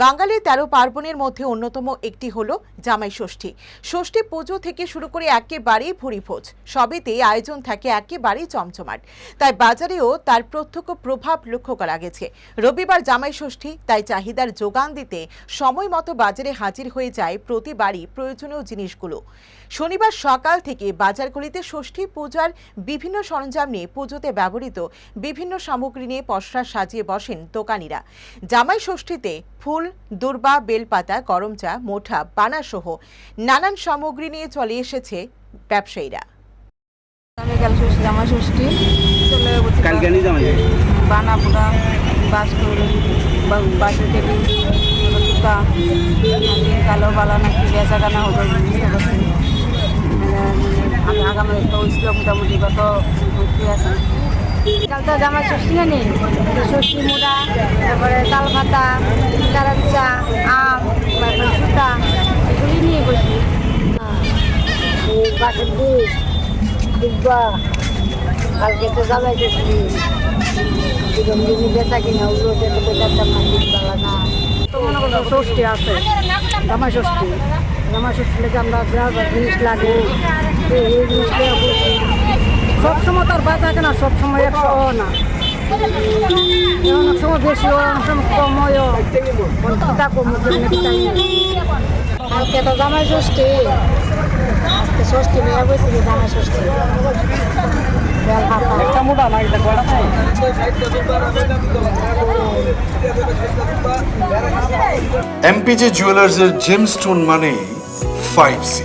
বাঙালি তেরো পার্বণের মধ্যে অন্যতম একটি হল জামাই ষষ্ঠী। ষষ্ঠী পুজো থেকে শুরু করে একেবারেই ভুরি ভোজ সবেতেই আয়োজন থাকে একেবারেই চমচমাট। তাই বাজারেও তার প্রত্যক্ষ প্রভাব লক্ষ্য করা গেছে। রবিবার জামাই ষষ্ঠী, তাই চাহিদার যোগান দিতে সময় মতো বাজারে হাজির হয়ে যায় প্রতিবারই প্রয়োজনীয় জিনিসগুলো। শনিবার সকাল থেকে বাজারগুলিতে ষষ্ঠী পূজার বিভিন্ন সরঞ্জাম নিয়ে পুজোতে ব্যবহৃত বিভিন্ন সামগ্রী নিয়ে পসরা সাজিয়ে বসেন দোকানিরা। জামাই ষষ্ঠীতে ফুল দুর্বা বেলপাতা গরম চা মোঠা বানা সহ নানান সামগ্রী নিয়ে চলে এসেছে ব্যবসায়ীরা। আগামীকাল ষষ্ঠী জামা চলে বানা পোড়া বাস কালো বালা নাকি বেচা কানা হবে বুঝতে পারছি আমি আগামী মোটামুটি কত ভর্তি আছে। কাল তো জামা ষষ্ঠী না নেই ষষ্ঠী মুড়া, তারপরে তাল পাতা কারান চা, আম, তারপরে সুতা এগুলি নিয়ে বসি। বাসের দুধ দুব্বা কালকে তো জামাই ষষ্ঠী। জিনিস বেচা কিনা, ওগুলো দেখে বেচাতাম না। ষষ্ঠী আছে, জামাই ষষ্ঠী। জামাই ষষ্ঠী লেগে আমরা যা জিনিস লাগে সবসময় তার বাঁচা কেনা সবসময় একশো না। অনেক সময় বেশি হয়, অনেক সময় কম হয়। কিতা কম কালকে তো জামাই ষষ্ঠী। আজকে ষষ্ঠী মেয়ে বসে জামাই ষষ্ঠী। না এমপিজে জুয়েলার্সের জেমস্টোন মানেই ফাইভ সি